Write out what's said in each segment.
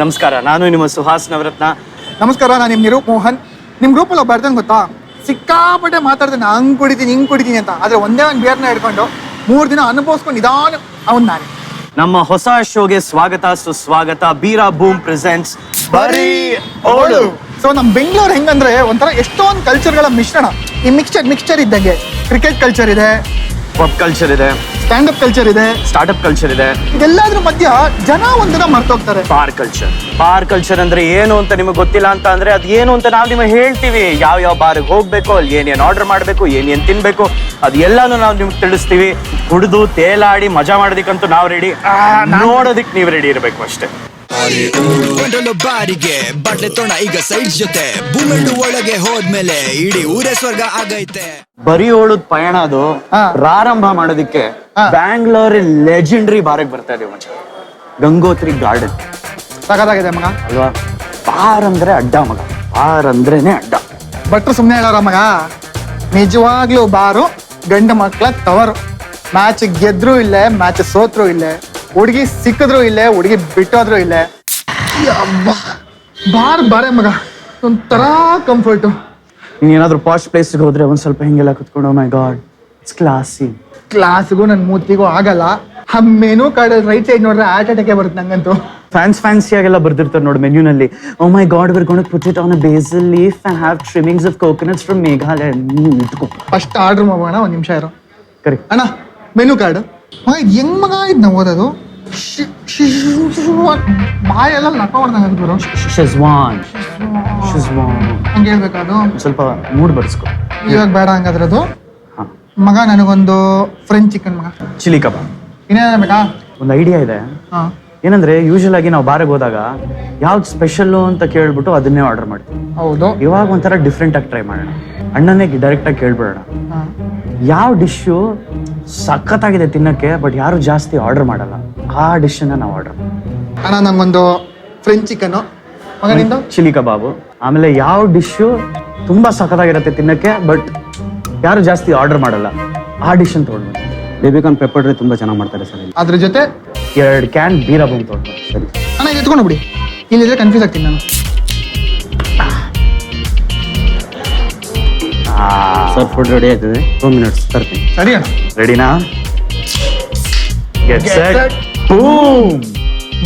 ನಮಸ್ಕಾರ ನಾನು ನಿಮ್ಮ ಸುಹಾಸ್ ನವರತ್ನ. ನಮಸ್ಕಾರ ನಾನು ನಿಮ್ಮ ನಿರೂಪ್ ಮೋಹನ್. ನಿಮ್ಮ ಗ್ರೂಪಲ್ಲಿ ಒಬ್ಬ ಬರ್ತಾನೆ ಗೊತ್ತಾ? ಸಿಕ್ಕಾಪಟ್ಟೆ ಮಾತಾಡ್ತಾನೆ ಹಂಗ್ ಕುಡಿತೀನಿ ಹಿಂಗ್ ಕುಡಿತೀನಿ ಅಂತ. ಆದ್ರೆ ಒಂದೇ ಒಂದು ಬಿಯರ್ನ ಹಿಡ್ಕೊಂಡು ಮೂರು ದಿನ ಅನುಭವಿಸ್ಕೊಂಡು ನಿಧಾನ ಅವನ್ ನಾನೇ. ನಮ್ಮ ಹೊಸ ಶೋಗೆ ಸ್ವಾಗತ ಸುಸ್ವಾಗತ. ಬೀರಾ ಬೂಮ್ ಪ್ರೆಸೆಂಟ್ಸ್ ಬರೀ ಓಳು ಸೊ ನಮ್ಮ ಬೆಂಗಳೂರು ಹೆಂಗಂದ್ರೆ ಒಂಥರ ಎಷ್ಟೊಂದು ಕಲ್ಚರ್ಗಳ ಮಿಶ್ರಣ. ಈ ಮಿಕ್ಸ್ಚರ್ ಮಿಕ್ಸ್ಚರ್ ಇದ್ದಂಗೆ. ಕ್ರಿಕೆಟ್ ಕಲ್ಚರ್ ಇದೆ ಪಬ್ ಕಲ್ಚರ್ ಇದೆ. ಸ್ಟ್ಯಾಂಡ್ ಅಪ್ ಕಲ್ಚರ್ ಇದೆ. ಸ್ಟಾರ್ಟ್ಅಪ್ ಕಲ್ಚರ್ ಇದೆ. ಇದೆಲ್ಲದ್ರ ಮಧ್ಯ ಜನ ಒಂದನ್ನ ಮರ್ತೋಗ್ತಾರೆ. ಬಾರ್ ಕಲ್ಚರ್ ಬಾರ್ ಕಲ್ಚರ್ ಅಂದ್ರೆ ಏನು ಅಂತ ನಿಮಗೆ ಗೊತ್ತಿಲ್ಲ ಅಂತ ಅಂದ್ರೆ ಅದು ಏನು ಅಂತ ನಾವು ನಿಮಗೆ ಹೇಳ್ತೀವಿ. ಯಾವ ಯಾವ ಬಾರ್ಗೆ ಹೋಗ್ಬೇಕು ಅಲ್ಲಿ ಏನೇನ್ ಆರ್ಡರ್ ಮಾಡಬೇಕು ಏನೇನ್ ತಿನ್ಬೇಕು ಅದು ಎಲ್ಲಾನು ನಾವು ನಿಮ್ಗೆ ತಿಳಿಸ್ತೀವಿ. ಕುಡಿದು ತೇಲಾಡಿ ಮಜಾ ಮಾಡೋದಿಕ್ಕಂತೂ ನಾವು ರೆಡಿ ನೋಡೋದಕ್ಕೆ ನೀವು ರೆಡಿ ಇರಬೇಕು ಅಷ್ಟೇ. ಗಂಟಲು ಬಾರಿಗೆ ಬಟ್ಟೆ ತೋಣ ಈಗ ಸೈಡ್ ಜೊತೆ. ಭೂಮಿಂಡು ಒಳಗೆ ಹೋದ್ಮೇಲೆ ಇಡೀ ಊರೇ ಸ್ವರ್ಗ ಆಗೈತೆ. ಬರೀ ಓಳದ್ ಪಯಣ ಅದು. ಪ್ರಾರಂಭ ಮಾಡೋದಕ್ಕೆ ಹಾ. ಬ್ಯಾಂಗ್ಳೂರ್ ಲೆಜೆಂಡ್ರಿ ಬಾರಿಗೆ ಬರ್ತಾ ಇದೀವಿ ಮಚ್ಚ ಗಂಗೋತ್ರಿ ಗಾರ್ಡನ್. ಸಗದಾಗಿದೆ ಮಗ. ಅಲ್ವಾ? ಬಾರ್ ಅಂದ್ರೆ ಅಡ್ಡ ಮಗ. ಬಾರ್ ಅಂದ್ರೇನೆ ಅಡ್ಡ. ಭಟ್ರು ಸುಮ್ಮನೆ ಹೇಳೋರ ಮಗ. ನಿಜವಾಗ್ಲೂ ಬಾರು ಗಂಡು ಮಕ್ಕಳ ತವರು. ಮ್ಯಾಚ್ ಗೆದ್ರು ಇಲ್ಲೇ ಮ್ಯಾಚ್ ಸೋತ್ರು ಇಲ್ಲೇ. ಹುಡುಗಿ ಸಿಕ್ಕಿದ್ರು ಇಲ್ಲೇ ಹುಡುಗಿ ಬಿಟ್ಟೋದ್ರು ಇಲ್ಲೇ. ಬಾರ್ ಬಾರೆ ಮಗ ಒಂಥರ ಕಂಫರ್ಟು ನೀನ್ ಏನಾದ್ರು ಪಾಶ್ ಪ್ಲೇಸ್ಗೆ ಹೋದ್ರೆ ಒಂದ್ ಸ್ವಲ್ಪ ಹಿಂಗೆಲ್ಲ ಕುತ್ಕೊಂಡು ಮೈ ಗಾಡ್ ಇಟ್ಸ್ ಕ್ಲಾಸಿ ಕ್ಲಾಸ್ಗೂ ನನ್ನ ಮೂತಿಗೂ ಆಗಲ್ಲ. ಆ ಮೆನು ಕಾರ್ಡ್ ರೈಟ್ ಸೈಡ್ ನೋಡ್ರೆ ಹಾರ್ಟ್ ಅಟ್ಯಾಕೆ ಬರುತ್ತೆ ನಂಗಂತೂ. ಫ್ಯಾನ್ಸ್ ಫ್ಯಾನ್ಸಿಯಾಗೆಲ್ಲ ಬರ್ದಿರ್ತಾರೆ ನೋಡಿ ಮೆನ್ಯೂನಲ್ಲಿ. ಓ my God we're gonna put it on a basil leaf I have trimmings of coconuts from Meghalaya ಇಟ್ಕೊ. ಫಸ್ಟ್ ಆರ್ಡರ್ ಮಾಡೋಣ ಒಂದು ನಿಮಿಷ ಇರೋ. ಕರಿ. ಅಣ್ಣ ಮೆನು ಕಾರ್ಡ್ ಹೆಂಗ್ ಮಗ ಇದು ನಾವು ಓದೋದು? ಶಿ- ಶಿ- ಶಿ- ಬಾಯೆಲ್ಲ ನಕ ಹೊಡ್ದಂಗೆ ಗುರು ಶೆಜ್ವಾನ್ ಶೆಜ್ವಾನ್ ಹಂಗೆ ಹೇಳ್ಬೇಕು ಅದು ಸ್ವಲ್ಪ ಮೂಡ್ ಬರ್ಸ್ಕೊ ಇವಾಗ ಬೇಡ ಹಂಗಾದ್ರೆ ಅದು ಮಗ ನನಗೊಂದು ಫ್ರೆಂಚ್ ಚಿಕನ್ ಮಗ. Chilli kebab. ಇನ್ನೇನ ಬೇಕಾ? ಒಂದು ಐಡಿಯಾ ಇದೆ. ಹಾ. ಏನಂದ್ರೆ ಯೂಶಲ್ ಆಗಿ ನಾವು ಬಾರಿಗೆ ಹೋದಾಗ ಯಾವ್ದು ಸ್ಪೆಷಲ್ಲು ಅಂತ ಕೇಳ್ಬಿಟ್ಟು ಅದನ್ನೇ ಆರ್ಡರ್ ಮಾಡ್ತೀವಿ. ಹೌದು. ಇವಾಗ ಒಂಥರ ಡಿಫ್ರೆಂಟ್ ಆಗಿ ಟ್ರೈ ಮಾಡೋಣ. ಅಣ್ಣನೇ ಡೈರೆಕ್ಟ್ ಆಗಿ ಕೇಳ್ಬಿಡೋಣ. ಯಾವ ಡಿಶ್ಶು ಸಖತ್ತಾಗಿದೆ ತಿನ್ನಕ್ಕೆ ಬಟ್ ಯಾರು ಜಾಸ್ತಿ ಆರ್ಡರ್ ಮಾಡಲ್ಲ. ಆ ಡಿಶ್ ಅನ್ನ ನಾವು ಆರ್ಡರ್ ಅಣ್ಣ ನಂಗೊಂದು ಫ್ರೆಂಚ್ ಚಿಕನ್ ಮಗ ನಿಂದು? ಚಿಲಿ ಕಬಾಬು ಆಮೇಲೆ ಯಾವ ಡಿಶ್ಶು ತುಂಬಾ ಸಖತ್ತಾಗಿರುತ್ತೆ ತಿನ್ನಕ್ಕೆ ಬಟ್ ಯಾರು ಜಾಸ್ತಿ ಆರ್ಡರ್ ಮಾಡಲ್ಲ. ಆ ಡಿಶ್ ಅಂತ ತೊಗೊಂಡು ಬೇಬಿಕಾನ್ ಪೆಪ್ಪರ್ ಡ್ರೈ ತುಂಬಾ ಚೆನ್ನಾಗಿ ಮಾಡ್ತಾರೆ ಸರ್ ಇಲ್ಲಿ. ಅದ್ರ ಜೊತೆ? ಎರಡು ಕ್ಯಾನ್ ಬೀರಾ ಬಂದು ತೊಗೊಂಡು ಸರಿ. ಅಣ್ಣ ಇದು ಎತ್ಕೊಂಡು ಬಿಡಿ ಇಲ್ಲಿದ್ರೆ ಕನ್ಫ್ಯೂಸ್ ಆಗ್ತೀನಿ ನಾನು. ಸರ್ ಫುಡ್ ರೆಡಿ ಆಯ್ತದೆ? ಟೂ ಮಿನಿಟ್ಸ್ ತರ್ತೀನಿ. ಸರಿ ಅಣ್ಣ. ರೆಡಿನಾ ಗೆಟ್ ಸೆಟ್. ಬೂಮ್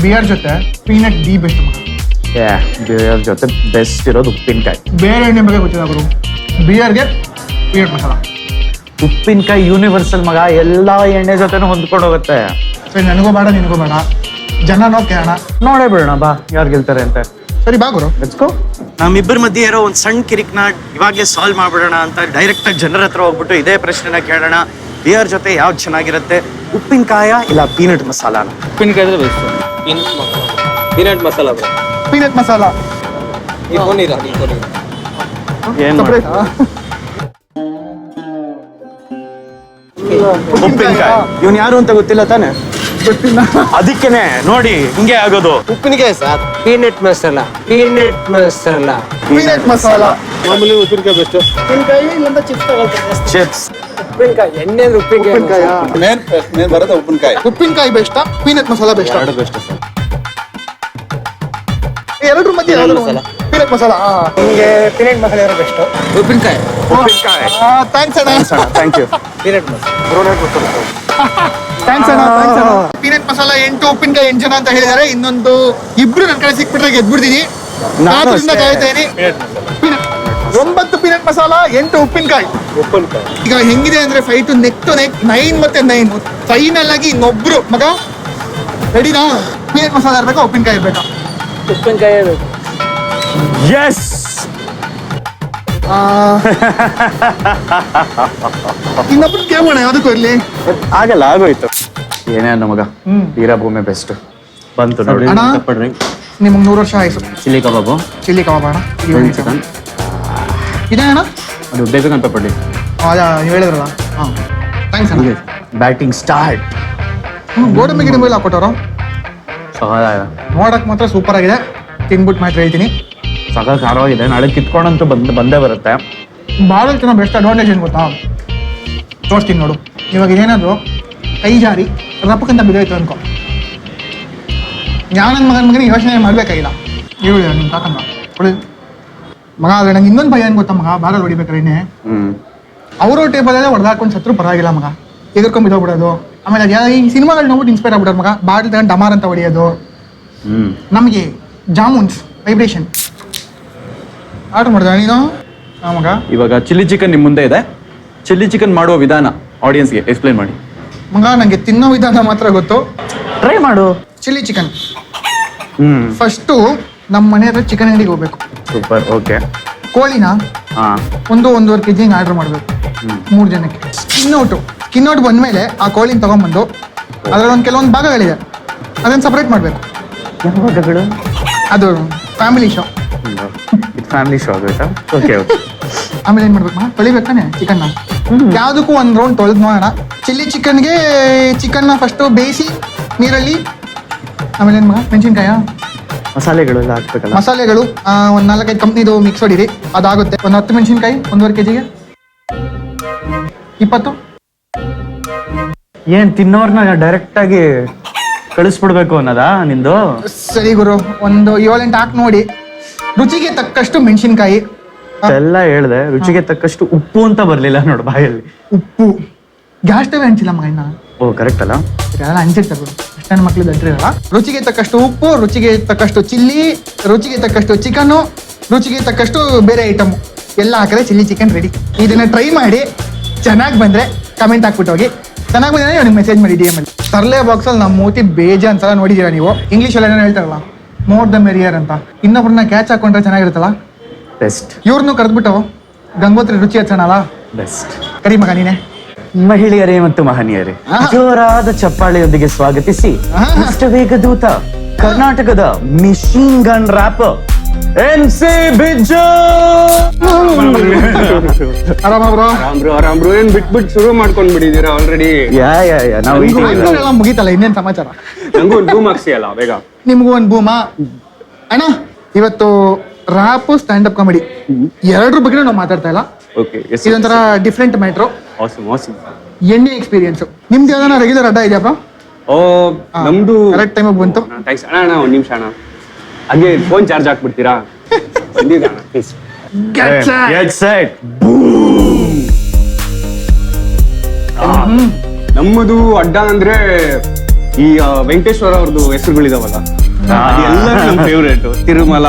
ಬಿಯರ್ ಜೊತೆ ಪೀನಟ್ ಡಿ ಬೆಸ್ಟ್ ಮಗ. ಬಿಯರ್ ಜೊತೆ ಬೆಸ್ಟ್ ಇರೋದು ಉಪ್ಪಿನಕಾಯಿ. ಬೇರೆ ಎಣ್ಣೆ ಬಗ್ಗೆ ಗೊತ್ತಿಲ್ಲ ಗುರು. ಬಿಯರ್ಗೆ ಪೀನಟ್ ಮಸಾಲ. ಉಪ್ಪಿನಕಾಯಿ ಯೂನಿವರ್ಸಲ್ ಮಗ ಎಲ್ಲ ಎಣ್ಣೆ ಜೊತೆನೂ ಹೊಂದ್ಕೊಂಡು ಹೋಗುತ್ತೆ. ಸರಿ ನನಗೂ ಬೇಡ ನಿನಗೂ ಬೇಡ. ಜನನೋ ಕೇಳೋಣ ನೋಡೇ ಬಿಡೋಣ ಬಾ ಯಾರು ಗೆಲ್ತಾರೆ ಅಂತ. ಸರಿ ಬಾ ಗುರು. ಲೆಟ್ಸ್ಕೋ ನಮ್ಮಿಬ್ಬರ ಮಧ್ಯೆ ಇರೋ ಒಂದು ಸಣ್ಣ ಕಿರಿಕ್ನ ಇವಾಗಲೇ ಸಾಲ್ವ್ ಮಾಡ್ಬಿಡೋಣ ಅಂತ ಡೈರೆಕ್ಟಾಗಿ ಜನರ ಹತ್ರ ಹೋಗ್ಬಿಟ್ಟು ಇದೇ ಪ್ರಶ್ನೆನ ಕೇಳೋಣ. ಬಿಯರ್ ಜೊತೆ ಯಾವ್ದು ಚೆನ್ನಾಗಿರುತ್ತೆ? ಉಪ್ಪಿನಕಾಯ ಇಲ್ಲ ಪೀನಟ್ ಮಸಾಲಾನ ಉಪ್ಪಿನಕಾಯಿ ಇದ್ರೆ best peanut masala peanut masala bro peanut masala ಈ ಪನ್ನೀರ ಈ ಪನ್ನೀರ ಏನ್ ಉಪ್ಪಿನಕಾಯಿ. ಇವನ್ ಯಾರು ಅಂತ ಗೊತ್ತಿಲ್ಲ ತಾನೆ? ಅದಕ್ಕೇನೆ ನೋಡಿ ಹಿಂಗೆ ಆಗೋದು. ಉಪ್ಪಿನಕಾಯಿ sir. Peanut masala peanut masala. Peanut masala. ಮಾಮೂಲಿ ಉಪ್ಪಿನಕಾಯಿ ಬೆಸ್ಟ್ ಉಪ್ಪಿನಕಾಯಿ ಇಲ್ಲಂತ ಚಿಪ್ಸ್ ಚಿಪ್ಸ್ ಉಪ್ಪಿನಕಾಯಿ ಎಣ್ಣೆ ಉಪ್ಪಿನಕಾಯಿ ಉಪ್ಪಿನಕಾಯ ಮೇನ್ ಮೇನ್ ಬರೋದು ಉಪ್ಪಿನಕಾಯಿ. ಉಪ್ಪಿನಕಾಯಿ ಬೆಸ್ಟಾ ಪೀನಟ್ ಮಸಾಲ ಬೆಸ್ಟ್ ಎರಡು ಬೆಸ್ಟ್ ಸರ್. ಎರಡರ ಮಧ್ಯೆ ಯಾವ್ದಾದ್ರು ಪೀನಟ್ ಮಸಾಲ ನಿಮಗೆ ಪೀನಟ್ ಮಸಾಲ ಇರೋ ಬೆಸ್ಟ್ ಉಪ್ಪಿನಕಾಯಿ. ಉಪ್ಪಿನಕಾಯಿ. ಥ್ಯಾಂಕ್ಸ್ ಅಣ್ಣ. Thank you peanut masala. Thanks ಅಣ್ಣ ಥ್ಯಾಂಕ್ಸ್ ಅಣ್ಣ. ಪೀನಟ್ ಮಸಾಲ ಎಂಟು ಉಪ್ಪಿನಕಾಯಿ ಎಂಟು ಜನ ಅಂತ ಹೇಳಿದ್ದಾರೆ. ಇನ್ನೊಂದು ಇಬ್ರು ನನ್ನ ಕಡೆ ಸಿಕ್ಬಿಟ್ರೆ ಗೆದ್ಬಿಡ್ತೀನಿ. ಕಾದ್ರಿಂದ ಕಾಯ್ತೇನೆ. ಒಂಬತ್ತು ಪೀನಟ್ ಮಸಾಲ ಎಂಟು ಉಪ್ಪಿನಕಾಯಿ. ಉಪ್ಪಿನಕಾಯಿ. ಈಗ ಹೆಂಗಿದೆ ಅಂದ್ರೆ fight neck to neck nine ಮತ್ತೆ ನೈನ್ ಫೈನಲ್ ಆಗಿ ಇನ್ನೊಬ್ರು. ಮಗ ರೆಡಿನಾ ಪೀನಟ್ ಮಸಾಲ ಇರ್ಬೇಕಾ ಉಪ್ಪಿನಕಾಯಿ ಇರ್ಬೇಕಾ? ಉಪ್ಪಿನಕಾಯಿ ಎಸ್ ಇನ್ನೊಬ್ರು ಕೇಳೋಣ ಯಾವ್ದಕ್ಕೂ ಇರ್ಲಿ. ಆಗಲ್ಲ ಆಗೋಯ್ತು. ಏನೇ ಅನ್ನೋ ಮಗ ವೀರಭೂಮಿ ಬೆಸ್ಟ್. ಬಂತು ನೋಡಿ ಅಣ್ಣ ಪೆಪ್ಪರ್ ಡ್ರೈ ನಿಮಗೆ ನೂರು ವರ್ಷ ಆಯ್ತು. Chilli kebab? ಚಿಲ್ಲಿ ಕಬಾಬ್ ಅಣ್ಣ. ಚಿಕನ್ ಇದೇ ಅಣ್ಣ? ಅದು ಬೇಬಿಕಾನ್ ಅಂತ ಡ್ರೈ ಅದ ನೀವು ಹೇಳಿದ್ರಲ್ಲ? ಹಾಂ. ಥ್ಯಾಂಕ್ಸ್ ಅಣ್ಣ. ಬ್ಯಾಟಿಂಗ್ ಸ್ಟಾರ್ಟ್ ಹ್ಮ್, ಗೋಡಂಬಿ ಗಿಡಂಬಿ ಎಲ್ಲ ಹಾಕೊಟ್ಟವ್ರು ಸಹಜ ನೋಡಕ್ ಮಾತ್ರ ಸೂಪರ್ ಆಗಿದೆ. ತಿನ್ಬಿಟ್ಟು ಮಾತ್ರ ಹೇಳ್ತೀನಿ. ಸಖತ್ ಖಾರವಾಗಿದೆ ನಾಳೆ ಕಿತ್ಕೊಂಡಂತೂ ಬಂದ್ ಬಂದೇ ಬರುತ್ತೆ. ಭಾಳ ಚೆನ್ನಾಗಿ ಬೆಸ್ಟ್ ಅಡ್ವಾಂಟೇಜ್ ಏನು ಗೊತ್ತಾ? ತೋರಿಸ್ತೀನಿ ನೋಡು. ಇವಾಗ ಏನಾದ್ರು ಕೈ ಜಾರಿ ರಪ್ಪಕ್ಕಂತ ಬಿದ್ದೋಯ್ತು ಅನ್ಕೋ ನಾನು ನನ್ನ ಮಗನ ಮಗನಿಗೆ ಯೋಚನೆ ಮಾಡ್ಬೇಕಾಗಿಲ್ಲ? ಹೇಳಿ ನಿಮ್ಮ ತಾತಮ್ಮ ಕೊಡಿ. ಮಗ ಆದರೆ ನಂಗೆ ಇನ್ನೊಂದು ಭಯ ಏನ್ ಗೊತ್ತಾ ಮಗ? ಬಾರ ಹೊಡಿಬೇಕಾರೆ ಇನ್ನೇ. ಹ್ಮ್. ಅವರು ಟೇಬಲಲ್ಲೇ ಹೊಡೆದಾಕೊಂಡು ಸತ್ರು ಪರವಾಗಿಲ್ಲ ಮಗ. ಎಗರ್ಕೊಂಡ್ ಬಿದ್ದೋಗ್ಬಿಡೋದು ಆಮೇಲೆ ಅದ್ಯಾವ ಈ ಸಿನಿಮಾಗಳು ನೋಡ್ಬಿಟ್ಟು ಇನ್ಸ್ಪೈರ್ ಆಗ್ಬಿಡೋದು ಮಗ. ಬಾಟ್ಲ್ ತಗೊಂಡು ಡಮಾರ್ ಅಂತ ಹೊಡೆಯೋದು. ಹ್ಮ್. ನಮಗೆ ಜಾಮೂನ್ಸ್ ವೈಬ್ರೇಷನ್ ಆರ್ಡರ್ ಮಾಡಿದೆ. ನೀನು? ಮಗ? ಇವಾಗ ಚಿಲ್ಲಿ ಚಿಕನ್ ನಿಮ್ಮ ಮುಂದೆ ಇದೆ. ಚಿಲ್ಲಿ ಚಿಕನ್ ಮಾಡುವ ವಿಧಾನ ಆಡಿಯನ್ಸ್ಗೆ ಎಕ್ಸ್ಪ್ಲೈನ್ ಮಾಡಿ. ಮಗ ನಂಗೆ ತಿನ್ನೋ ವಿಧಾನ ಮಾತ್ರ ಗೊತ್ತು. ಟ್ರೈ ಮಾಡು. Chilli chicken. ಹ್ಮ್. ಫಸ್ಟು ನಮ್ಮ ಮನೆ ಹತ್ರ ಚಿಕನ್ ಅಂಗಡಿಗೆ ಹೋಗ್ಬೇಕು. Super okay. ಕೋಳಿನ ಹಾ. ಒಂದು ಒಂದೂವರೆ ಕೆ ಜಿ ಆರ್ಡರ್ ಮಾಡಬೇಕು. ಮೂರು ಜನಕ್ಕೆ. ಸ್ಕಿನ್ ಔಟು ಸ್ಕಿನ್ ಔಟ್ ಬಂದಮೇಲೆ ಆ ಕೋಳಿನ ತೊಗೊಂಬಂದು ಅದರಲ್ಲಿ ಒಂದು ಕೆಲವೊಂದು ಭಾಗಗಳಿದೆ. ಅದನ್ನು ಸಪ್ರೇಟ್ ಮಾಡಬೇಕು. ಯಾವಾಗಗಳು ಅದು ಫ್ಯಾಮಿಲಿ ಶೋ ಫ್ಯಾಮಿಲಿ ಶೋ ಆಗೋಯ್ತಾ ಓಕೆ ಓಕೆ ಆಮೇಲೆ ಏನ್ ಮಾಡ್ಬೇಕು ಮಾ? ಚಿಕನ್ ಚಿಕನ್ನ? ಯಾವ್ದಕ್ಕೂ ಒಂದು ರೌಂಡ್ ತೊಳೆದು ನೋಡೋಣ. ಚಿಲ್ಲಿ ಚಿಕನ್ಗೆ ಚಿಕನ್ನ ಫಸ್ಟು ಬೇಯಿಸಿ ನೀರಲ್ಲಿ. ಆಮೇಲೆ ಏನು ಮಾಡ ಮೆಣಸಿನ್ಕಾಯ? ಮಸಾಲೆಗಳು ಎಲ್ಲ ಹಾಕ್ಬೇಕಲ್ಲ? ಮಸಾಲೆಗಳು ಒಂದ್ ನಾಲ್ಕೈದು ಕಂಪ್ನಿದು ಮಿಕ್ಸ್ ಹೊಡಿರಿ ಅದಾಗುತ್ತೆ. ಒಂದು ಹತ್ತು ಮೆಣಸಿನ್ಕಾಯಿ ಒಂದೂವರೆ ಕೆ ಜಿಗೆ ಇಪ್ಪತ್ತು. ಏನ್ ತಿನ್ನೋರ್ನ ಡೈರೆಕ್ಟ್ ಆಗಿ ಕಳಿಸ್ಬಿಡ್ಬೇಕು ಅನ್ನೋದಾ ನಿಂದು? ಸರಿ ಗುರು ಒಂದು ಏಳೆಂಟು ಹಾಕಿ ನೋಡಿ. ರುಚಿಗೆ ತಕ್ಕಷ್ಟು ಮೆಣಸಿನಕಾಯಿ. ಎಲ್ಲ ಹೇಳ್ದೆ ರುಚಿಗೆ ತಕ್ಕಷ್ಟು ಉಪ್ಪು ಅಂತ ಬರ್ಲಿಲ್ಲ ನೋಡು ಬಾಯಲ್ಲಿ. ಉಪ್ಪು. ಗ್ಯಾಸ್ ಸ್ಟವ್ ಹಂಚಿಲ್ಲ ಮಗ ಇನ್ನ. ಓ ಕರೆಕ್ಟ್ ಅಲ್ಲ? ಮಕ್ಳು ಇರಲ್ಲ. ರುಚಿಗೆ ತಕ್ಕಷ್ಟು ಉಪ್ಪು ರುಚಿಗೆ ತಕ್ಕಷ್ಟು ಚಿಲ್ಲಿ ರುಚಿಗೆ ತಕ್ಕಷ್ಟು ಚಿಕನ್ನು ರುಚಿಗೆ ತಕ್ಕಷ್ಟು ಬೇರೆ ಐಟಮ್ ಎಲ್ಲ ಹಾಕಿದ್ರೆ ಚಿಲ್ಲಿ ಚಿಕನ್ ರೆಡಿ ಇದನ್ನ ಟ್ರೈ ಮಾಡಿ ಚೆನ್ನಾಗಿ ಬಂದ್ರೆ ಕಮೆಂಟ್ ಹಾಕ್ಬಿಟ್ಟು ಹೋಗಿ. ಚೆನ್ನಾಗಿ ಬಂದ್ರೆ ನನಗೆ ಮೆಸೇಜ್ ಮಾಡಿ ಡಿ ಎಂ ಅಲ್ಲಿ. ತರ್ಲೆ ಬಾಕ್ಸಲ್ಲಿ ನಮ್ಮ ಮೂತಿ ಬೇಜ ಅಂತ ನೋಡಿದ್ದೀರಾ ನೀವು? ಇಂಗ್ಲೀಷಲ್ಲಿ ಏನೋ ಹೇಳ್ತಾರಲ್ಲ? ಮೋರ್ ದ ಮೆರಿಯರ್ ಅಂತ. ಇನ್ನೊಬ್ರನ್ನ ಕ್ಯಾಚ್ ಹಾಕೊಂಡ್ರೆ ಚೆನ್ನಾಗಿರುತ್ತಲ್ಲ? ಬೆಸ್ಟ್ ಇವ್ರನ್ನೂ ಕರೆದ್ಬಿಟ್ಟು ಗಂಗೋತ್ರಿ ರುಚಿ ಹಚ್ಚೋಣಲ್ಲ? ಬೆಸ್ಟ್ ಕರಿ ಮಗ ನೀನೆ. ಮಹಿಳೆಯರೇ ಮತ್ತು ಮಹನೀಯರೇ. ಜೋರಾದ ಚಪ್ಪಾಳೆಯೊಂದಿಗೆ ಸ್ವಾಗತಿಸಿ ಅಷ್ಟ ವೇಗದೂತ ಕರ್ನಾಟಕದ machine gun rap N C bro? ಆರಾಮ ಬ್ರೋ ರಾಮ್ರು ಬ್ರೋ. ಏನ್ ಬಿಟ್ಬಿಟ್ಟು ಶುರು ಮಾಡ್ಕೊಂಡ್ ಬಿಟ್ಟಿದೀರಾ ಆಲ್ರೆಡಿ ಯಾ ಯಾ ಯಾ ನಾವು ಎಲ್ಲ ಮುಗೀತಲ್ಲ ಇನ್ನೇನ್ ಸಮಾಚಾರ? ನಂಗೂ ಒಂದು ಬೂಮ್ ಹಾಕ್ಸಿ ಅಲ್ಲ ಬೇಗ. ನಿಮ್ಗೂ ಒಂದು ಬೂಮಾ ಅಣ್ಣ ಇವತ್ತು ರಾಪ್ ಸ್ಟ್ಯಾಂಡ್ ಅಪ್ ಕಾಮಿಡಿ ಎರಡ್ರ ಬಗ್ಗೆ ನಾವು ಮಾತಾಡ್ತಾ ಇಲ್ಲ. ಓಕೆ ಎಸ್ ಇದೊಂಥರ ಡಿಫ್ರೆಂಟ್ ಮ್ಯಾಟ್ರು ಆಸಮ್ ಆಸಮ್ ಎಣ್ಣೆ ಎಕ್ಸ್ಪೀರಿಯನ್ಸ್ ನಿಮ್ದು ಯಾವ್ದಾನ ರೆಗ್ಯುಲರ್ ಅಡ್ಡ ಇದೆಯಾ ಬ್ರೋ? ಓ ನಮ್ದು ಕರೆಕ್ಟ್ ಟೈಮಿಗೆ ಬಂತು. ಥ್ಯಾಂಕ್ಸ್ ಅಣ್ಣ ಅಣ್ಣ ಒಂದ್ ನಿಮಿಷ ಅಣ್ಣ. ಹಾಗೆ ಫೋನ್ ಚಾರ್ಜ್ ಹಾಕ್ಬಿಡ್ತೀರಾ? ಪ್ಲೀಸ್ ನಮ್ಮದು ಅಡ್ಡ ಅಂದ್ರೆ ಈ ವೆಂಕಟೇಶ್ವರ ಅವ್ರದ್ದು ಹೆಸರುಗಳಿದಾವಲ್ಲ? ಅದೆಲ್ಲ ನಮ್ favourite Tirumala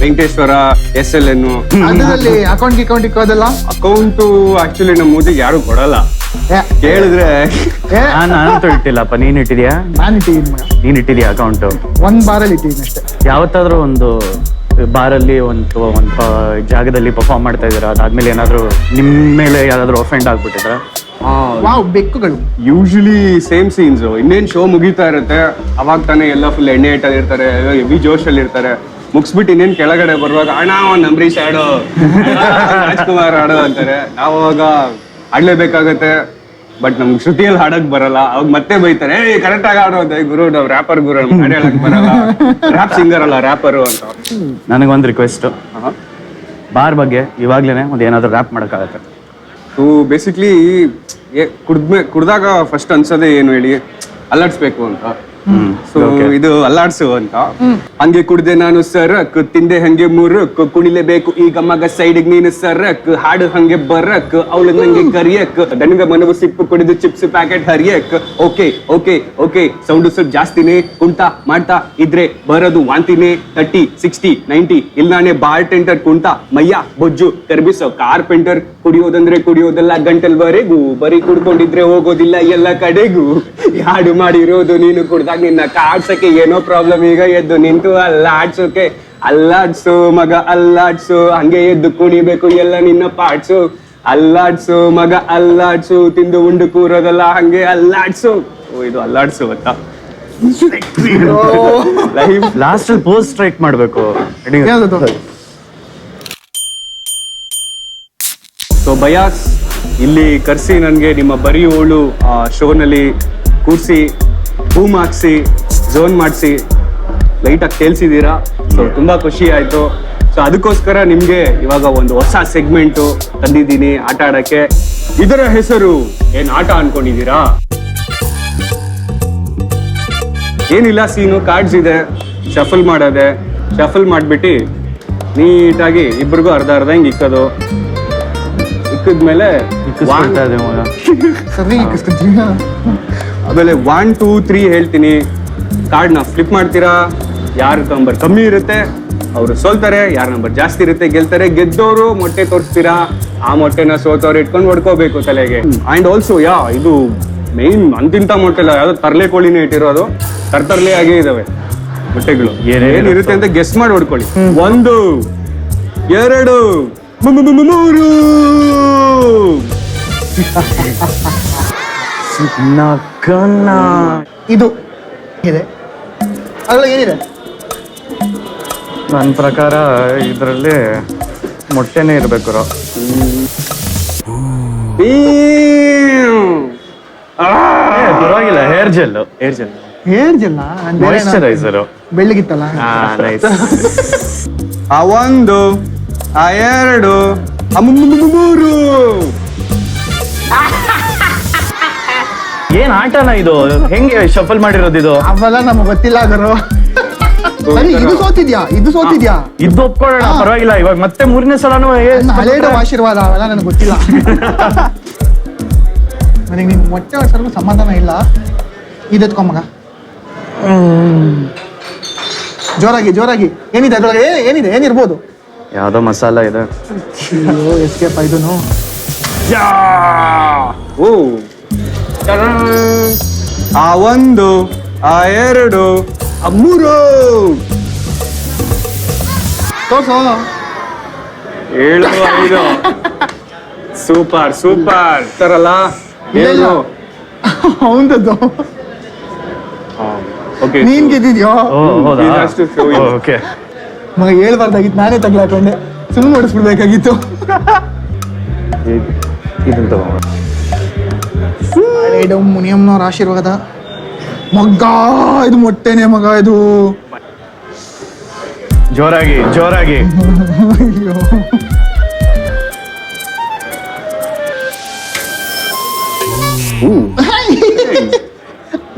Venkateshwara S L N. ಅದರಲ್ಲಿ ಅಕೌಂಟ್ ಅಕೌಂಟ್ ಇಕ್ಕೋದಲ್ಲ? ಅಕೌಂಟ್ ಆಕ್ಚುಲಿ ನಮ್ಮ ಮೂತಿಗೆ ಯಾರು ಕೊಡಲ್ಲ. ಕೇಳಿದ್ರೆ ನಾನು ನಾನಂತೂ ಇಟ್ಟಿಲ್ಲಪ್ಪ ನೀನ್ ಇಟ್ಟಿದ್ಯಾ? ನಾನ್ ಇಟ್ಟಿದ್ದೀನಿ ನೀನ್ ಇಟ್ಟಿದ್ಯಾ ಅಕೌಂಟ್ ಒಂದ್ ಬಾರಲ್ಲಿ ಇಟ್ಟಿದ್ದೀನಿ ಅಷ್ಟೇ. ಯಾವತ್ತಾದ್ರೂ ಒಂದು ಬಾರಲ್ಲಿ ಒಂದು ಒಂದು ಪ- ಜಾಗದಲ್ಲಿ ಪರ್ಫಾರ್ಮ್ ಮಾಡ್ತಾ ಇದ್ದೀರಾ? ಅದಾದ್ಮೇಲೆ ಏನಾದ್ರೂ ನಿಮ್ ಮೇಲೆ ಯಾವ್ದಾದ್ರು ಅಫೆಂಡ್ ಆಗ್ಬಿಟ್ಟಿದ್ರ? ವಾವ್ ಬೆಕ್ಕುಗಳು. ಯೂಶಲಿ ಸೇಮ್ ಸೀನ್ಸ್ ಇನ್ನೇನ್ ಶೋ ಮುಗಿತಾ ಇರುತ್ತೆ ಅವಾಗ ತಾನೇ ಎಲ್ಲ ಫುಲ್ ಎಣ್ಣೆ ಇಟ್ಟಲ್ಲಿ ಇರ್ತಾರೆ ಹೆವಿ ಜೋಶಲ್ಲಿ ಇರ್ತಾರೆ. ಮುಗಿಸ್ಬಿಟ್ಟು ಇನ್ನೇನ್ ಕೆಳಗಡೆ ಬರುವಾಗ ಅಣ್ಣ ಒಂದ್ ಅಂಬರೀಷ್ ಆಡೋ ರಾಜ್ಕುಮಾರ್ ಆಡೋ ಅಂತಾರೆ. ನಾವು ಅವಾಗ ಆಡ್ಲೇಬೇಕಾಗತ್ತೆ ಬಟ್ ನಮ್ಗೆ ಶ್ರುತಿಯಲ್ಲಿ ಹಾಡಕ್ ಬರಲ್ಲ. ಅವಾಗ ಮತ್ತೆ ಬೈತಾರೆ ಏ ಕರೆಕ್ಟ್ ಆಗಿ ಆಡೋ ಅಂತ ಗುರು ನಾವ್ ರ್ಯಾಪರ್ ಗುರು ಹಾಡ್ ಹೇಳಕ್ ಬರಲ್ಲ. ರ್ಯಾಪ್ ಸಿಂಗರ್ ಅಲ್ಲ ರ್ಯಾಪರು ಅಂತ. ನನಗೊಂದು ರಿಕ್ವೆಸ್ಟ್ ಬಾರ್ ಬಗ್ಗೆ ಇವಾಗ್ಲೇನೆ ಒಂದು ಏನಾದ್ರು ರ್ಯಾಪ್ ಮಾಡಕ್ಕಾಗತ್ತೆ. ಸೊ ಬೇಸಿಕ್ಲಿ ಕುಡ್ದ್ಮೇ ಕುಡ್ದಾಗ ಫಸ್ಟ್ ಅನ್ಸೋದೇ ಏನು ಹೇಳಿ? ಅಲರ್ಟ್ಸ್ಬೇಕು ಅಂತ. ಸೊ ಇದು ಅಲ್ಲಾಡ್ಸು ಅಂತ. ಹಂಗೆ ಕುಡ್ದೆ ನಾನು ಸರ್ ತಿಂದೆ ಹಂಗೆ ಮುರಕ್ ಕುಣಿಲೇಬೇಕು ಈಗ ಮಗ ಸೈಡ್ಗೆ ನೀನು ಸರ್ರಕ್ ಹಾಡು ಹಂಗೆ ಬರಕ್ ಅವಳು ನಂಗೆ ಕರಿಯಕ್ ನನಗ ಮನವು ಸಿಪ್ಪು ಕುಡಿದು ಚಿಪ್ಸ್ ಪ್ಯಾಕೆಟ್ ಹರಿಯಕ್. ಓಕೆ ಓಕೆ ಓಕೆ ಸೌಂಡ್ ಸ್ವಲ್ಪ ಜಾಸ್ತಿನೇ ಕುಂಟಾ ಮಾಡ್ತಾ. ಇದ್ರೆ ಬರೋದು ವಾಂತಿನೇ ತರ್ಟಿ ಸಿಕ್ಸ್ಟಿ ನೈಂಟಿ ಇಲ್ಲಾನೆ ಬಾರ್ ಟೆಂಟರ್ ಕುಂಟ ಮಯ್ಯ ಬೊಜ್ಜು ಕರ್ಬಿಸೋ ಕಾರ್ಪೆಂಟರ್ ಕುಡಿಯೋದಂದ್ರೆ ಕುಡಿಯೋದೆಲ್ಲ ಗಂಟಲ್ವರೆಗೂ ಬರೀ ಕುಡ್ಕೊಂಡಿದ್ರೆ ಹೋಗೋದಿಲ್ಲ ಎಲ್ಲ ಕಡೆಗೂ. ಹಾಡು ಮಾಡಿರೋದು ನೀನು ನಿನ್ನ ಕಾಡ್ಸಕ್ಕೆ ಏನೋ ಪ್ರಾಬ್ಲಮ್ ಈಗ ಎದ್ದು ನಿಂತು ಅಲ್ಲಾಡ್ಸೋಕೆ ಅಲ್ಲಾಡ್ಸು ಮಗ ಅಲ್ಲಾಡ್ಸು ಹಂಗೆ ಎದ್ದು ಕುಣಿಬೇಕು ಎಲ್ಲ ನಿನ್ನ ಪಾಡ್ಸು ಅಲ್ಲಾಡ್ಸು ಮಗ ಅಲ್ಲಾಡ್ಸು ತಿಂದು ಉಂಡು ಕೂರೋದಲ್ಲ ಹಂಗೆ ಅಲ್ಲಾಡ್ಸು. ಓ ಇದು ಅಲ್ಲಾಡ್ಸು ಅಂತ ಲೈಫ್ ಲಾಸ್ಟ್ ಅಲ್ಲಿ ಪೋಸ್ಟ್ ಸ್ಟ್ರೈಕ್ ಮಾಡ್ಬೇಕು. ಸೊ ಬಯಾಸ್ ಇಲ್ಲಿ ಕರ್ಸಿ ನನಗೆ ನಿಮ್ಮ ಬರಿ ಓಳು ಶೋನಲ್ಲಿ ಕೂರಿಸಿ ಬೂಮ್ ಹಾಕ್ಸಿ ಝೋನ್ ಮಾಡಿಸಿ ಲೈಟಾಗಿ ಕೇಳಿಸಿದ್ದೀರಾ ಸೊ ತುಂಬ ಖುಷಿ ಆಯಿತು. ಸೊ ಅದಕ್ಕೋಸ್ಕರ ನಿಮಗೆ ಇವಾಗ ಒಂದು ಹೊಸ ಸೆಗ್ಮೆಂಟು ತಂದಿದ್ದೀನಿ ಆಟ ಆಡೋಕ್ಕೆ. ಇದರ ಹೆಸರು ಏನು ಆಟ ಅನ್ಕೊಂಡಿದ್ದೀರಾ ಏನಿಲ್ಲ ಸೀನು ಕಾರ್ಡ್ಸ್ ಇದೆ. ಶಫಲ್ ಮಾಡೋದೆ. ಶಫಲ್ ಮಾಡಿಬಿಟ್ಟು ನೀಟಾಗಿ ಇಬ್ರಿಗೂ ಅರ್ಧ ಅರ್ಧ ಹಿಂಗೆ ಇಕ್ಕೋದು. ಇಕ್ಕಿದ್ಮೇಲೆ ಆಮೇಲೆ ಒನ್ ಟೂ ತ್ರೀ ಹೇಳ್ತೀನಿ. ಕಾರ್ಡ್ನ ಫ್ಲಿಪ್ ಮಾಡ್ತೀರಾ? ಯಾರ ನಂಬರ್ ಕಮ್ಮಿ ಇರುತ್ತೆ ಅವರು ಸೋಲ್ತಾರೆ. ಯಾರ ನಂಬರ್ ಜಾಸ್ತಿ ಇರುತ್ತೆ ಗೆಲ್ತಾರೆ. ಗೆದ್ದವರು ಮೊಟ್ಟೆ ತೋರಿಸ್ತೀರಾ? ಆ ಮೊಟ್ಟೆನ ಸೋತವ್ರು ಇಟ್ಕೊಂಡು ಹೊಡ್ಕೋಬೇಕು ತಲೆಗೆ. ಅಂಡ್ ಆಲ್ಸೋ ಯಾ ಇದು ಮೇನ್ ಅಂತಿಂತ ಮೊಟ್ಟೆ ಇಲ್ಲ ಯಾವುದೋ ತರಲೆ ಕೋಳಿನೇ ಇಟ್ಟಿರೋದು ತರ್ತರ್ಲೆ ಆಗೇ ಇದಾವೆ ಮೊಟ್ಟೆಗಳು. ಏನೇನು ಏನಿರುತ್ತೆ ಅಂತ ಗೆಸ್ ಮಾಡಿ ಹೊಡ್ಕೊಳ್ಳಿ. ಒಂದು ಎರಡು ಮೂರು. ಇದು ಇದೆ. ಅದ್ರಲ್ಲಿ ಏನಿದೆ? ನನ್ನ ಪ್ರಕಾರ ಇದರಲ್ಲಿ ಮೊಟ್ಟೆನೇ ಇರಬೇಕು ಪರವಾಗಿಲ್ಲ. Hair gel hair gel hair gel ಬೆಳ್ಳಿಗಿತ್ತಲ್ಲ? ಹಾ ನೈಸ್ ಆ ಒಂದು ಆ ಎರಡು ಮೂರು. ಏನ್ ಆಟನ ಇದು? ಹೆಂಗೆ ಶಫಲ್ ಮಾಡಿರೋದು ಇದು? ಅವೆಲ್ಲ ನಮ್ಗೆ ಗೊತ್ತಿಲ್ಲ ಗುರು. ಸರಿ ಇದು ಸೋತಿದ್ಯಾ? ಇದು ಸೋತಿದ್ಯಾ? ಇದು ಒಪ್ಕೊಳ್ಳೋಣ ಪರವಾಗಿಲ್ಲ ಇವಾಗ ಮತ್ತೆ ಮೂರನೇ ಸಲನೂ ನನ್ನ ಆಶೀರ್ವಾದ ಅವೆಲ್ಲ ನನಗೆ ಗೊತ್ತಿಲ್ಲ. ನನಗೆ ನಿನ್ ಮೊಟ್ಟೆ ಹೊಡ್ಸೋರ್ಗು ಸಮಾಧಾನ ಇಲ್ಲ. ಇದು ಎತ್ಕೊಂಬಗ ಜೋರಾಗಿ ಜೋರಾಗಿ. ಏನಿದೆ ಅದ್ರೊಳಗೆ? ಏನಿದೆ? ಏನಿರ್ಬೋದು? ಯಾವ್ದೋ ಮಸಾಲ ಇದೆ. ಎಸ್ಕೇಪ್ ಆಯ್ತು ಓ. ಆ ಒಂದು ಆ ಎರಡು ಆ ಮೂರು. ತೋರ್ಸೋ. ಏಳು ಐದು. Super super. ತರಲ್ಲ. ಏಳು. ಅವಂದದ್ದು ಓಕೆ ನೀನ್ ಗೆದ್ದಿದ್ಯೋ? ಅಷ್ಟು. ಓಕೆ ಮಗ ಹೇಳ್ಬಾರ್ದಾಗಿತ್ತು ನಾನೇ ತಗ್ಲಾಕೊಂಡೆ. ಸುಮ್ಮನೆ ಓಡಿಸ್ಬಿಡ್ಬೇಕಾಗಿತ್ತು ಇದನ್ನ ತಗೊಂಡು ಹಳೇಡು ಮುನಿಯಮ್ನವ್ರ ಆಶೀರ್ವಾದ. ಮಗ್ಗ ಇದು ಮೊಟ್ಟೆನೆ ಮಗ ಇದು. ಜೋರಾಗಿ ಜೋರಾಗಿ.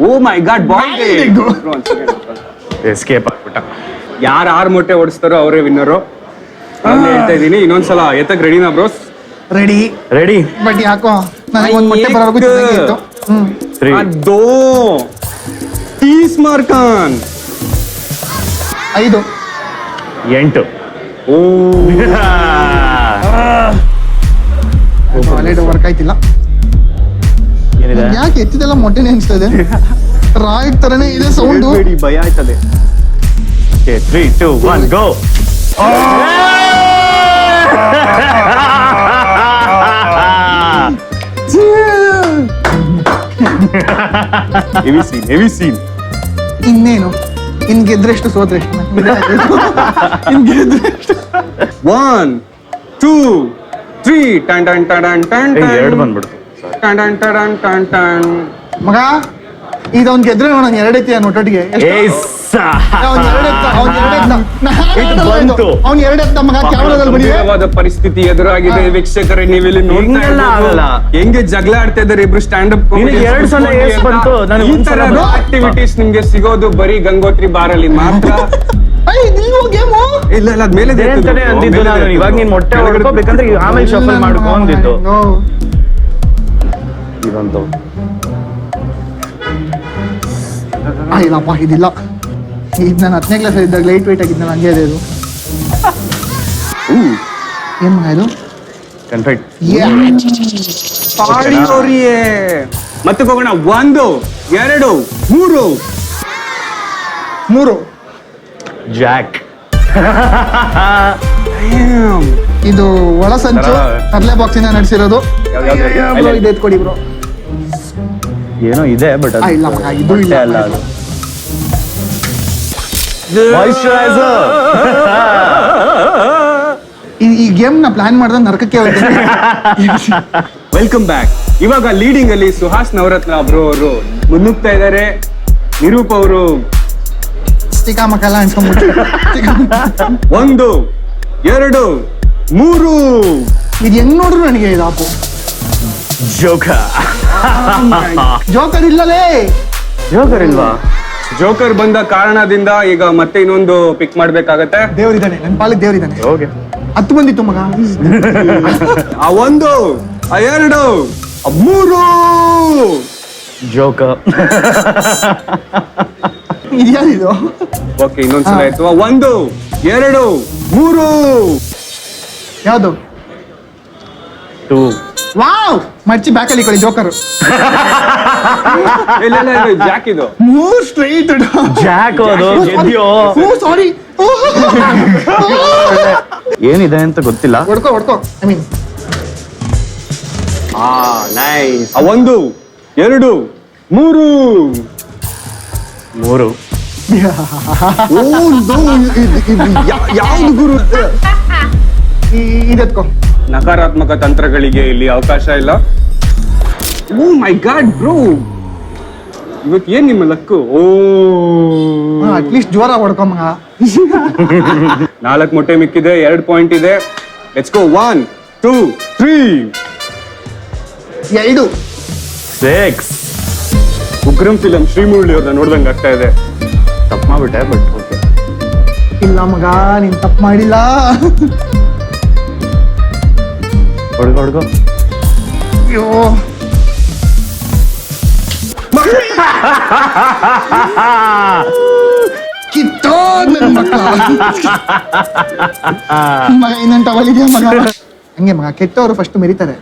ಓ ಮೈ ಗಾಡ್ ಬಾಯ್ ಎಸ್ಕೇಪ್ ಆಗ್ಬಿಟ್ಟ. ಯಾರು ಆರು ಮೊಟ್ಟೆ ಓಡಿಸ್ತಾರೋ ಅವರೇ ವಿನ್ನರು ಹೇಳ್ತಾ ಇದ್ದೀನಿ ಇನ್ನೊಂದ್ಸಲ ಎತ್ತಕ್ ರೆಡಿನಾ ಬ್ರೋಸ್ ರೆಡಿ ರೆಡಿ ಬಟ್ ಯಾಕೋ ನನಗೆ ಒಂದು ಮೊಟ್ಟೆ ಬರೋವರೆಗೂ ಚೆನ್ನಾಗಿತ್ತು ಹ್ಮ್. ತ್ರೀ ಅದೋ. ತೀಸ್ ಮಾರ್ಕನ್ ಐದು. ಎಂಟು. ಓ. ಹಳೇಡು ವರ್ಕ್ ಆಯ್ತಿಲ್ಲ. ಏನಿದೆ? ಯಾಕೆ ಎತ್ತಿದೆಲ್ಲ ಮೊಟ್ಟೆನೆ ಅನ್ಸ್ತಾ ಇದೆ? ರಾಯಿಟ್ ತರನೇ ಇದೆ ಸೌಂಡ್ ಭಯ ಆಯ್ತದೆ. Three two one go heavy scene heavy scene ಇನ್ನೇನು? ಇನ್ ಗೆದ್ರೆಷ್ಟು ಸೋತ್ರೆಷ್ಟು ಇನ್ ಗೆದ್ರೆಷ್ಟು ಒನ್ ಟೂ ತ್ರೀ ಟನ್ ಟನ್ ಟನ್ ಟನ್ ಟನ್ ಎರಡು ಬಂದ್ಬಿಡ್ತು ಟನ್ ಟನ್ ಟನ್ ಟನ್ ಟನ್ ಮಗ ಇದೊಂದ್ ಗೆದ್ರೆ ನೋಡೋಣ ಎರಡೈತಿ ಒಟ್ಟೊಟ್ಟಿಗೆ ಅವ್ನ್ ಇದು ಬಂತು. ಅವ್ನ್ ಎರಡತ್ತ ಮಗ ಕ್ಯಾಮ್ರಾದಲ್ಲಿ ಪರಿಸ್ಥಿತಿ ಎದುರಾಗಿದೆ ವೀಕ್ಷಕರೇ ನೀವಿಲ್ಲಿ ನೋಡ್ತಾ. ಆಗಲ್ಲ. ಹೆಂಗೆ ಜಗಳ ಆಡ್ತಾ ಇದ್ದಾರೆ ಇಬ್ರು ಸ್ಟ್ಯಾಂಡ್ ಅಪ್ ನಿನಗೆ ಎರಡು ಸಲ ಏಸ್ ಬಂತು, ನನಗೆ ಈ ತರ ಆಕ್ಟಿವಿಟೀಸ್ ನಿಮ್ಗೆ ಸಿಗೋದು ಬರೀ ಗಂಗೋತ್ರಿ ಬಾರಲ್ಲಿ ಮಾತ್ರ? ಐ ನೀವು ಗೇಮು? ಇಲ್ಲ ಇಲ್ಲ ಅದ್ ಮೇಲೆ ಅಂತಾನೆ ಅಂದಿದ್ದು ನಾನು ಇವಾಗ ನೀನ್ ಮೊಟ್ಟೆ ಹೊಡ್ಕೋಬೇಕಂದ್ರೆ ಆಮೇಲೆ ಶಫಲ್ ಮಾಡ್ಕೊ ಅಂದಿದ್ದು. ಇಲ್ಲಪ್ಪ ಇದಿಲ್ಲ. ಇದು ನಾನು ಹತ್ತನೇ ಕ್ಲಾಸ್ ಇದ್ದಾಗ ಲೈಟ್ ವೆಯ್ಟ್ ನಾನು ಹಂಗೆ ಅದೇ ಇದು. ಏನ್ ಮಗ ಇದು? ಕನ್ಫೆಕ್ಟ್ ಮತ್ತೆ ಹೋಗೋಣ. ಒಂದು ಎರಡು ಮೂರು. ಮೂರು. ಜಾಕ್ ಇದು ಒಳ ಸಂಚು ಕರ್ಲೆ ಬಾಕ್ಸ್ ಇಂದ ನಡೆಸಿರೋದು. ಇದು ಎತ್ಕೊಡಿ ಬ್ರೋ ಏನೋ ಇದೆ ಬಟ್ ಇಲ್ಲ ಇದು ಇಲ್ಲ. ಈ ಈ ಗೇಮ್ನ ಪ್ಲಾನ್ ಮಾಡ್ದ ನರಕಕ್ಕೆ ವೆಲ್ಕಮ್ ಬ್ಯಾಕ್ ಇವಾಗ ಲೀಡಿಂಗ್ ಅಲ್ಲಿ ಸುಹಾಸ್ ನವರತ್ನ ಬ್ರೋ ಅವರು ಮುನ್ನುಗ್ತಾ ಇದ್ದಾರೆ. ನಿರೂಪ್ ಅವರು. ಅನ್ಸ್ಕೊಂಡ್ಬಿಟ್ಟು. ಒಂದು ಎರಡು ಮೂರು. ಇದು ಹೆಂಗ್ ನೋಡ್ರು ನನಗೆ ಇದು ಆಪು? ಜೋಕ ಜೋಕರ್ ಇಲ್ಲಲೇ. ಜೋಕರ್ ಇಲ್ವಾ? ಜೋಕರ್ ಬಂದ ಕಾರಣದಿಂದ ಈಗ ಮತ್ತೆ ಇನ್ನೊಂದು ಪಿಕ್ ಮಾಡ್ಬೇಕಾಗತ್ತೆ. ದೇವರಿದ್ದಾನೆ ನನ್ನ ಪಾಲಿಗೆ ದೇವರಿದ್ದಾನೆ. ಓಕೆ. ಹತ್ತು ಬಂದಿತ್ತು ಮಗ. ಆ ಒಂದು ಆ ಎರಡು ಆ ಮೂರು. ಜೋಕ ಇದ್ಯಾವ್ದಿದು ಓಕೆ ಇನ್ನೊಂದ್ಸಲ ಆಯ್ತು ಆ ಒಂದು ಎರಡು ಮೂರು. ಯಾವುದು? Two wow! ಮರ್ಚಿ ಬ್ಯಾಕಲ್ಲಿ ಕೊಡಿ ಜೋಕರ್ ಇಲ್ಲ ಇಲ್ಲ ಇದು ಜಾಕ್ ಇದು. ಮೂರ್ ಸ್ಟ್ರೈಟ್ ಜಾಕ್ ಅದು ಗೆದ್ಯೋ. ಸಾರಿ ಏನಿದೆ ಅಂತ ಗೊತ್ತಿಲ್ಲ. ಹೊಡ್ಕೋ ಹೊಡ್ಕೋ. ಐ ಮೀನ್ ಆ ನೈಸ್ ಒಂದು ಎರಡು ಮೂರು. ಮೂರು. ಯಾವ್ದು ಗುರು? ಇದೆತ್ಕೋ. ನಕಾರಾತ್ಮಕ ತಂತ್ರಗಳಿಗೆ ಇಲ್ಲಿ ಅವಕಾಶ ಇಲ್ಲ. Oh my God bro. ಇವತ್ತು ಏನ್ ನಿಮ್ಮ ಲಕ್ಕು? ಓ. ಅಟ್ಲೀಸ್ಟ್ ಜೋರ ಹೊಡ್ಕೊಂಬ ನಾಲ್ಕು ಮೊಟ್ಟೆ ಮಿಕ್ಕಿದೆ ಎರಡು ಪಾಯಿಂಟ್ ಇದೆ. Let's go one two three ಎರಡು ಸಿಕ್ಸ್ ಉಗ್ರಂ ಫಿಲಂ ಶ್ರೀಮುರಳಿ ಅವ್ರನ್ನ ನೋಡ್ದಂಗೆ ಆಗ್ತಾ ಇದೆ. ತಪ್ಪು ಮಾಡ್ಬಿಟ್ಟೆ ಬಟ್ ಓಕೆ ಇಲ್ಲ ಮಗ ನೀನ್ ತಪ್ಪು ಮಾಡಿಲ್ಲ. ಹೊಡ್ಗೊ ಹೊಡ್ಗ ಅಯ್ಯೋ. ಕಿತ್ತೋ ನನ್ ಮಗ. ಮಗ ಇನ್ನೊಂದು ಟವಲ್ ಇದೆಯಾ ಮಗ? ಹಂಗೆ ಮಗ ಕೆಟ್ಟವರು ಫಸ್ಟ್ ಮೆರಿತಾರೆ.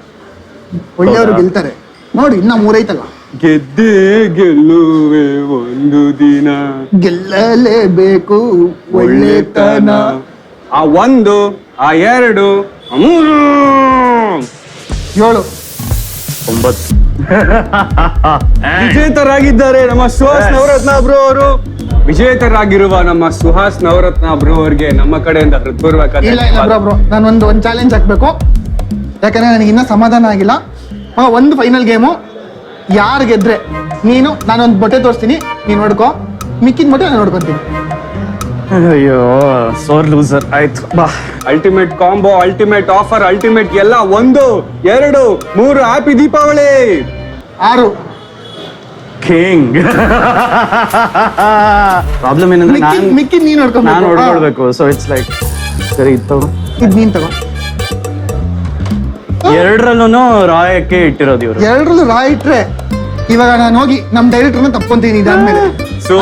ಒಳ್ಳೆಯವರು? ಗೆಲ್ತಾರೆ. ನೋಡಿ ಇನ್ನ ಮೂರೈತಲ್ಲ? ಗೆದ್ದೆ ಗೆಲ್ಲುವೆ ಒಂದು ದಿನ. ಗೆಲ್ಲಲೇಬೇಕು ಒಳ್ಳೆತನ. ಆ ಒಂದು ಆ ಎರಡು ಮೂರು. ಏಳು. ಒಂಬತ್ತು. ವಿಜೇತರಾಗಿದ್ದಾರೆ ನಮ್ಮ ಸುಹಾಸ್ ನವರತ್ನ ಬ್ರೋ ಅವರು. ವಿಜೇತರಾಗಿರುವ ನಮ್ಮ ಸುಹಾಸ್ ನವರತ್ನ ಬ್ರೋ ಅವರಿಗೆ ನಮ್ಮ ಕಡೆಯಿಂದ ಹೃತ್ಪೂರ್ವಕ ಇಲ್ಲ ಬ್ರೋ ಬ್ರೋ. ನಾನು ಒಂದು ಒಂದು ಚಾಲೆಂಜ್ ಹಾಕ್ಬೇಕು. ಯಾಕಂದ್ರೆ ನನಗೆ ಇನ್ನೂ ಸಮಾಧಾನ ಆಗಿಲ್ಲ. ಒಂದು ಫೈನಲ್ ಗೇಮು ಯಾರು ಗೆದ್ರೆ? ನೀನು ನಾನೊಂದು ಬೊಟ್ಟೆ ತೋರಿಸ್ತೀನಿ. ನೀನು ನೋಡ್ಕೋ ಮಿಕ್ಕಿದ ಮಟ್ಟ ನಾನು ನೋಡ್ಕೊಂತೀನಿ ಅಯ್ಯೋ ಸೋರ್ ಲೂಸರ್ ಆಯ್ತು. ಬಾ. Ultimate combo ultimate offer ultimate ಎಲ್ಲ ಒಂದು ಎರಡು ಮೂರು ಹ್ಯಾಪಿ ದೀಪಾವಳಿ ಆರು. ಕಿಂಗ್ ಪ್ರಾಬ್ಲಮ್ ಏನಂದ್ರೆ ಮಿಕ್ಕಿದ್ ನಾನು ಮಿಕ್ಕಿದ್ ನೀನ್ ನೋಡ್ಕೊಂಡು ನಾನು ಹೊಡ್ಕೊಳ್ಬೇಕು ಸೊ ಇಟ್ಸ್ ಲೈಕ್ ಸರಿ ಇತ್ತು ಇದ್ ನೀನ್ ತಗೋ. ಎರಡರಲ್ಲೂ ರಾಯಕ್ಕೆ ಇಟ್ಟಿರೋದು ಇವರು. ಎರಡರಲ್ಲೂ ರಾ ಇಟ್ರೆ ಇವಾಗ ನಾನು ಹೋಗಿ ನಮ್ ಡೈರೆಕ್ಟರ್ನ ತಪ್ಕೊಂತೀನಿ ಇದಾದ್ಮೇಲೆ. ಸೊ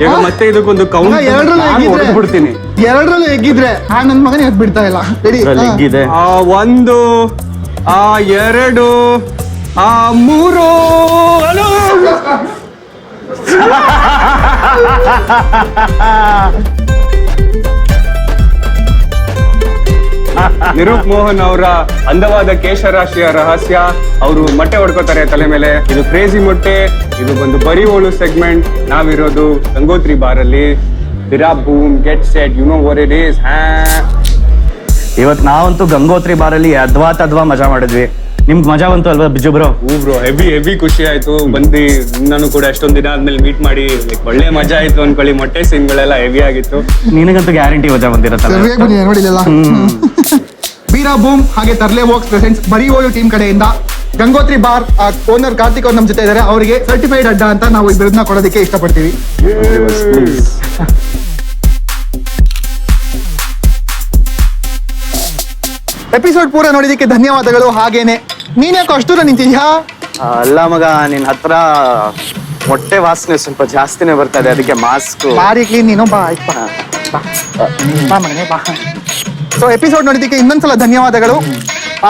ಈಗ ಮತ್ತೆ ಇದಕ್ಕೊಂದು ಕೌಂಟ್ ಎರಡರಲ್ಲೂ ಎಗ್ಗಿದ್ರೆ. ಬಿಡ್ತೀನಿ ಎರಡರಲ್ಲೂ ಎಗ್ಗಿದ್ರೆ. ಆ ನನ್ನ ಮಗನೇ ಎದ್ ಬಿಡ್ತಾ ಇಲ್ಲ. ರೆಡಿ. ಎಗ್ಗಿದೆ. ಆ ಒಂದು ಆ ಎರಡು ಆ ಮೂರು. ಹಲೋ ನಿರೂಪ್ ಮೋಹನ್ ಅವರ ಅಂದವಾದ ಕೇಶರಾಶಿಯ ರಹಸ್ಯ, ಅವರು ಮೊಟ್ಟೆ ಹೊಡ್ಕೋತಾರೆ ತಲೆ ಮೇಲೆ. ಇದು ಕ್ರೇಜಿ ಮೊಟ್ಟೆ, ಇದು ಬಂದು ಬರಿ ಓಳು ಸೆಗ್ಮೆಂಟ್ ನಾವಿರೋದು Gangotri ಬಾರಲ್ಲಿ. Bira boom get set you know where it is ಇವತ್ತು ಇವತ್ ನಾವಂತೂ ಗಂಗೋತ್ರಿ ಬಾರಲ್ಲಿ ಅದ್ವಾ ತದ್ವಾ ಮಜಾ ಮಾಡಿದ್ವಿ. ನಿಮ್ಗ್ ಮಜಾ ಬಂತು ಅಲ್ವಾ ಬಿಜು ಬ್ರೋ? ಹೂ ಬ್ರೋ ಹೆವಿ ಹೆವಿ ಖುಷಿ ಆಯಿತು. ಬಂದು ನಾನು ಕೂಡ ಅಷ್ಟೊಂದು ದಿನ ಆದ್ಮೇಲೆ ಮೀಟ್ ಮಾಡಿ like ಒಳ್ಳೆ ಮಜಾ ಆಯಿತು ಅನ್ಕೊಳ್ಳಿ. ಮೊಟ್ಟೆ ಸೀನ್ಗಳೆಲ್ಲ ಹೆವಿ ಆಗಿತ್ತು. ನಿನಗಂತೂ ಗ್ಯಾರಂಟಿ ಮಜಾ ಬಂದಿರತ್ತಲ್ಲ? ಸರಿಯಾಗಿ ಬಂದಿದೆ ನೋಡಿಲ್ಲ ಬೀರಾ ಬೂಮ್ ಹಾಗೆ ತರ್ಲೆ ಹೋಗ್ ಪ್ರೆಸೆಂಟ್ಸ್ ಬರೀ ಓಯು ಟೀಮ್ ಕಡೆಯಿಂದ. ಗಂಗೋತ್ರಿ ಬಾರ್ ಓನರ್ ಕಾರ್ತಿಕ್ ಅವ್ರು ನಮ್ಮ ಜೊತೆ ಇದ್ದಾರೆ ಅವರಿಗೆ ಸರ್ಟಿಫೈಡ್ ಅಡ್ಡ ಅಂತ ನಾವು ಈ ಬಿರುದನ್ನ ಕೊಡೋದಕ್ಕೆ ಇಷ್ಟಪಡ್ತೀವಿ. ಎಪಿಸೋಡ್ ಪೂರ ನೋಡಿದಕ್ಕೆ ಧನ್ಯವಾದಗಳು. ಹಾಗೇನೆ. ನೀನ್ ಯಾಕೋ ಅಷ್ಟು ನಿಂತಿದ್ಯಾ? ಅಲ್ಲ ಮಗ ನಿನ್ ಹತ್ರ ಮೊಟ್ಟೆ ವಾಸನೆ ಸ್ವಲ್ಪ ಜಾಸ್ತಿನೇ ಬರ್ತಾ ಇದೆ ಅದಕ್ಕೆ ಮಾಸ್ಕ್. ಬಾರಿ ಕ್ಲೀನ್ ನೀನು ಬಾ ಆಯ್ತು ಬಾ. ಬಾ. ಬಾ ಮಗನೇ ಬಾ. ಸೊ ಎಪಿಸೋಡ್ ನೋಡಿದ್ದಕ್ಕೆ ಇನ್ನೊಂದ್ಸಲ ಧನ್ಯವಾದಗಳು.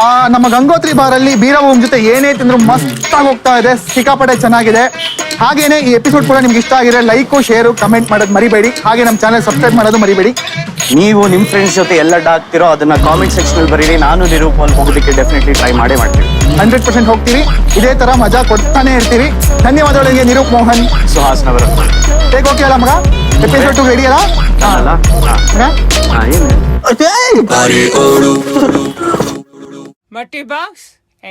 ಆ ನಮ್ಮ ಗಂಗೋತ್ರಿ ಬಾರಲ್ಲಿ ಬೀರಭೂಮ್ ಜೊತೆ ಏನೇ ತಿಂದ್ರು ಮಸ್ತ್ ಆಗಿ ಹೋಗ್ತಾ ಇದೆ ಸಿಕ್ಕಾಪಟ್ಟೆ ಚೆನ್ನಾಗಿದೆ. ಹಾಗೇನೆ ಈ ಎಪಿಸೋಡ್ ಕೂಡ ನಿಮ್ಗೆ ಇಷ್ಟ ಆಗಿದೆ ಲೈಕು ಶೇರು ಕಮೆಂಟ್ ಮಾಡೋದು ಮರಿಬೇಡಿ. ಹಾಗೆ ನಮ್ಮ ಚಾನಲ್ ಸಬ್ಸ್ಕ್ರೈಬ್ ಮಾಡೋದು ಮರಿಬೇಡಿ. ನೀವು ನಿಮ್ಮ ಫ್ರೆಂಡ್ಸ್ ಜೊತೆ ಎಲ್ಲ ಡಾಕ್ತಿರೋ ಅದನ್ನ ಕಾಮೆಂಟ್ ಸೆಕ್ಷನ್ ಅಲ್ಲಿ ಬರೀರಿ. ನಾನು ನಿರೂಪ್ ಅಲ್ಲಿ ಹೋಗೋದಕ್ಕೆ ಡೆಫಿನೆಟ್ಲಿ ಟ್ರೈ ಮಾಡೇ ಮಾಡ್ತೀನಿ. ಹಂಡ್ರೆಡ್ ಪರ್ಸೆಂಟ್ ಹೋಗ್ತೀವಿ. ಇದೇ ತರ ಮಜಾ ಕೊಡ್ತಾನೆ ಇರ್ತೀವಿ. ಧನ್ಯವಾದಗಳಿಗೆ ನಿರೂಪ್ ಮೋಹನ್. ಸುಹಾಸ್ನವರ. ಟೇಕ್ ಓಕೆ ಅಲ್ಲ ಮಗ? ಎಪಿಸೋಡ್ ಟು ರೆಡಿ ಅಲ್ಲ? ಮಟ್ಟಿ ಬಾಕ್ಸ್ ಹಾ,